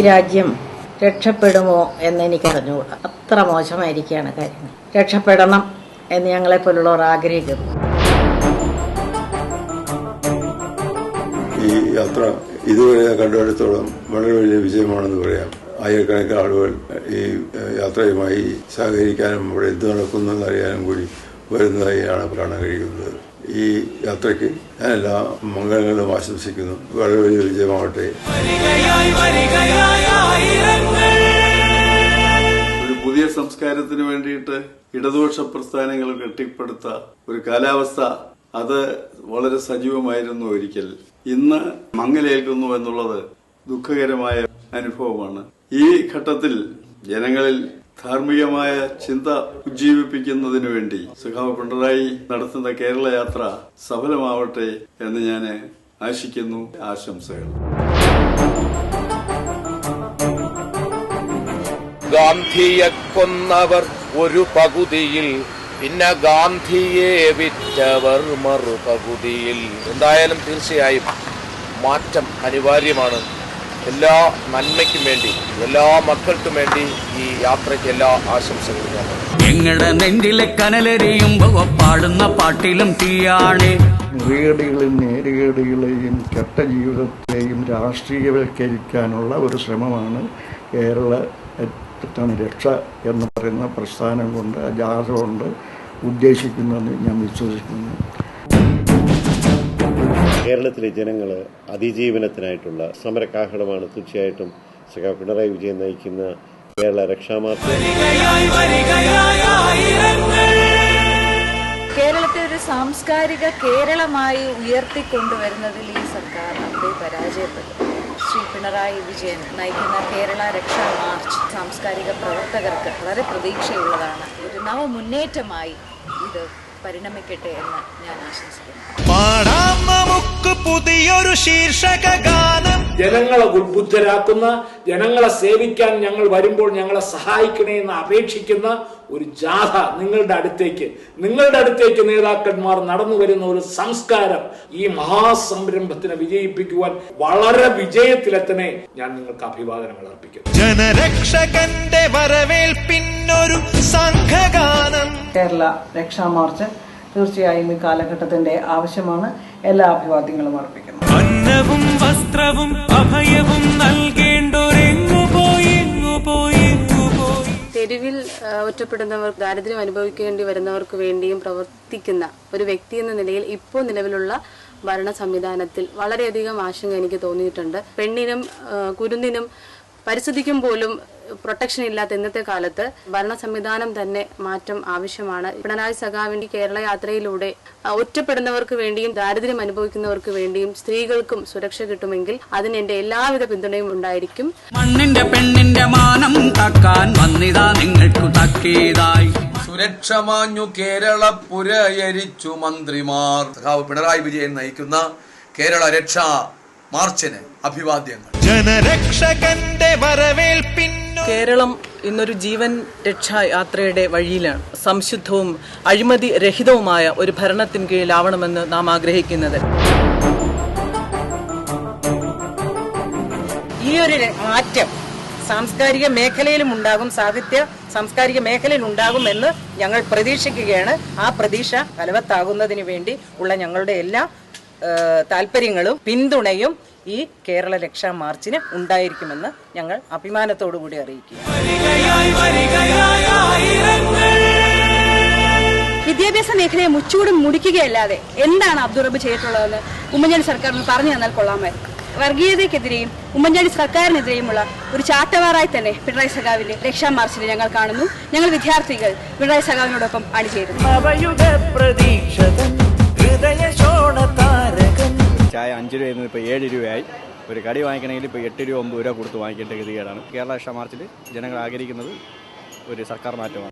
രാജ്യം രക്ഷപ്പെടുമോ എന്ന് എനിക്കറിഞ്ഞുകൂടാ. അത്ര മോശമായിരിക്കുകയാണ് കാര്യങ്ങൾ. രക്ഷപ്പെടണം എന്ന് ഞങ്ങളെപ്പോലുള്ളവർ ആഗ്രഹിക്കുന്നു. ഈ യാത്ര ഇതുവരെ കണ്ടുപിടുത്തോളം വളരെ വലിയ വിജയമാണെന്ന് പറയാം. ആയിരക്കണക്കിന് ആളുകൾ ഈ യാത്രയുമായി സഹകരിക്കാനും ഇവിടെ എന്ത് നടക്കുന്നു അറിയാനും കൂടി വരുന്നതായാണ് കാണാൻ കഴിയുന്നത്. ഈ യാത്രയ്ക്ക് ഞാൻ എല്ലാ മംഗളങ്ങളും ആശംസിക്കുന്നു. വളരെ വലിയ വിജയമാവട്ടെ. ഒരു പുതിയ സംസ്കാരത്തിന് വേണ്ടിയിട്ട് ഇടതുപക്ഷ പ്രസ്ഥാനങ്ങൾ കെട്ടിപ്പടുത്ത ഒരു കാലാവസ്ഥ അത് വളരെ സജീവമായിരുന്നു ഒരിക്കൽ. ഇന്ന് മങ്ങലേൽക്കുന്നു എന്നുള്ളത് ദുഃഖകരമായ അനുഭവമാണ്. ഈ ഘട്ടത്തിൽ ജനങ്ങളിൽ ധാർമ്മികമായ ചിന്ത ഉജ്ജീവിപ്പിക്കുന്നതിനു വേണ്ടി സുഖാവ് പിണറായി നടത്തുന്ന കേരള യാത്ര സഫലമാവട്ടെ എന്ന് ഞാൻ ആശിക്കുന്നു. ആശംസകൾ. ഗാന്ധിയെ കൊന്നവർ ഒരു പകുതിയിൽ പിന്നെ ഗാന്ധിയെ വിറ്റവർ മറുപകുതിയിൽ. എന്തായാലും തീർച്ചയായും മാറ്റം അനിവാര്യമാണ്. എല്ലാ നന്മയ്ക്കും വേണ്ടി എല്ലാ മക്കൾക്കും വേണ്ടി ഈ യാത്രയ്ക്ക് എല്ലാ ആശംസകളും ഞാൻ ഞങ്ങളുടെ നെഞ്ചിലെ കനലെറിയുമ്പോ പാടുന്ന പാട്ടിലും തീയാണ്. മുറികേടുകളെയും നേരുകേടുകളെയും കെട്ട ജീവിതത്തെയും രാഷ്ട്രീയവൽക്കരിക്കാനുള്ള ഒരു ശ്രമമാണ് കേരള രക്ഷ എന്ന് പറയുന്ന പ്രസ്ഥാനം കൊണ്ട് ജാഥ കൊണ്ട് ഉദ്ദേശിക്കുന്നതെന്ന് ഞാൻ വിശ്വസിക്കുന്നു. കേരളത്തിലെ ജനങ്ങൾ അതിജീവനത്തിനായിട്ടുള്ള സമരകാഹളമാണ് തീർച്ചയായിട്ടും ശ്രീ പിണറായി വിജയൻ നയിക്കുന്ന കേരള രക്ഷാമാർഗം. കേരളത്തെ ഒരു സാംസ്കാരിക കേരളമായി ഉയർത്തിക്കൊണ്ടുവരുന്നതിൽ ഈ സർക്കാർ അവിടെ പരാജയപ്പെട്ടു. ശ്രീ പിണറായി വിജയൻ നയിക്കുന്ന കേരള രക്ഷാ മാർച്ച് സാംസ്കാരിക പ്രവർത്തകർക്ക് വളരെ പ്രതീക്ഷയുള്ളതാണ്. ഒരു നവമുന്നേറ്റമായി ഇത് പരിണമിക്കട്ടെ എന്ന് ഞാൻ ആശംസിക്കുന്നു. പുതിയൊരു ശീർഷക ഗാനം. ജനങ്ങളെ ഉദ്ബുദ്ധരാക്കുന്ന ജനങ്ങളെ സേവിക്കാൻ ഞങ്ങൾ വരുമ്പോൾ ഞങ്ങളെ സഹായിക്കണേ എന്ന് അപേക്ഷിക്കുന്ന ഒരു ജാഥ നിങ്ങളുടെ അടുത്തേക്ക്. നിങ്ങളുടെ അടുത്തേക്ക് നേതാക്കന്മാർ നടന്നു വരുന്ന ഒരു സംസ്കാരം ഈ മഹാസംരംഭത്തിനെ വിജയിപ്പിക്കുവാൻ വളരെ വിജയത്തിലെത്തനെ ഞാൻ നിങ്ങൾക്ക് അഭിവാദനങ്ങൾ അർപ്പിക്കുന്നു. ജനരക്ഷകന്റെ വരവേൽപ്പിന്നൊരു സംഘഗാനം. കേരള രക്ഷാ മാർച്ച് തീർച്ചയായും ഈ കാലഘട്ടത്തിന്റെ ആവശ്യമാണ്. എല്ലാ അഭിവാദ്യങ്ങളും അർപ്പിക്കുന്നു. അന്നവും വസ്ത്രവും അഭയവും നൽകേണ്ടോരെങ്ങു പോയി തെരുവിൽ ഒറ്റപ്പെടുന്നവർ ദാരിദ്ര്യം അനുഭവിക്കേണ്ടി വരുന്നവർക്ക് വേണ്ടിയും പ്രവർത്തിക്കുന്ന ഒരു വ്യക്തി എന്ന നിലയിൽ ഇപ്പോൾ നിലവിലുള്ള ഭരണ സംവിധാനത്തിൽ വളരെയധികം ആശങ്ക എനിക്ക് തോന്നിയിട്ടുണ്ട്. പെണ്ണിനും കുരുന്നിനും പരിസ്ഥിതിക്കും പോലും പ്രൊട്ടക്ഷൻ ഇല്ലാത്ത ഇന്നത്തെ കാലത്ത് ഭരണ സംവിധാനം തന്നെ മാറ്റം ആവശ്യമാണ്. പിണറായി സഖാവിന്റെ കേരള യാത്രയിലൂടെ ഒറ്റപ്പെടുന്നവർക്ക് വേണ്ടിയും ദാരിദ്ര്യം അനുഭവിക്കുന്നവർക്ക് വേണ്ടിയും സ്ത്രീകൾക്കും സുരക്ഷ കിട്ടുമെങ്കിൽ അതിന് എന്റെ എല്ലാവിധ പിന്തുണയും ഉണ്ടായിരിക്കും. മണ്ണിന്റെ പെണ്ണിന്റെ മാനം തക്കാൻ വന്നിതാ നിങ്ങൾക്കു തക്കേതായി. സുരക്ഷ മാഞ്ഞു കേരള പുരയരിച്ചു മന്ത്രിമാർ. പിണറായി വിജയൻ നയിക്കുന്ന കേരള രക്ഷാ മാർച്ചിന് അഭിവാദ്യങ്ങൾ. ജനരക്ഷകന്റെ വരവേൽപ്പിൻ കേരളം ഇന്നൊരു ജീവൻ രക്ഷാ യാത്രയുടെ വഴിയിലാണ്. സംശുദ്ധവും അഴിമതി രഹിതവുമായ ഒരു ഭരണത്തിന് കീഴിലാവണമെന്ന് നാം ആഗ്രഹിക്കുന്നത്. ഈ ഒരു മാറ്റം സാംസ്കാരിക മേഖലയിലും ഉണ്ടാകും സാഹിത്യ സാംസ്കാരിക മേഖലയിൽ ഉണ്ടാകുമെന്ന് ഞങ്ങൾ പ്രതീക്ഷിക്കുകയാണ്. ആ പ്രതീക്ഷ ഫലവത്താകുന്നതിന് വേണ്ടി ഉള്ള ഞങ്ങളുടെ എല്ലാ താല്പര്യങ്ങളും പിന്തുണയും ഈ കേരള രക്ഷാ മാർച്ചിന് ഉണ്ടായിരിക്കുമെന്ന് ഞങ്ങൾ അഭിമാനത്തോടു കൂടി അറിയിക്കുക വിദ്യാഭ്യാസ മേഖലയെ മുച്ചൂടും മുടിക്കുകയല്ലാതെ എന്താണ് അബ്ദുറബ് റബ്ബ് ചെയ്തിട്ടുള്ളതെന്ന് ഉമ്മൻചാണ്ടി സർക്കാരിന് പറഞ്ഞു തന്നാൽ കൊള്ളാമായിരുന്നു. വർഗീയതയ്ക്കെതിരെയും ഉമ്മൻചാണ്ടി സർക്കാരിനെതിരെയുമുള്ള ഒരു ചാട്ടവാറായി തന്നെ പിണറായി സഖാവിന്റെ രക്ഷാ മാർച്ചിനെ ഞങ്ങൾ കാണുന്നു. ഞങ്ങൾ വിദ്യാർത്ഥികൾ പിണറായി സഖാവിനോടൊപ്പം അണിചേരുന്നു. ചായ അഞ്ച് രൂപ ഇപ്പോൾ ഏഴ് രൂപയായി. ഒരു കടി വാങ്ങിക്കണമെങ്കിൽ ഇപ്പോൾ എട്ട് രൂപ ഒമ്പത് രൂപ കൊടുത്ത് വാങ്ങിക്കേണ്ട ഗതികേടാണ്. കേരള രക്ഷാ മാർച്ചിൽ ജനങ്ങൾ ആഗ്രഹിക്കുന്നത് ഒരു സർക്കാർ മാറ്റമാണ്.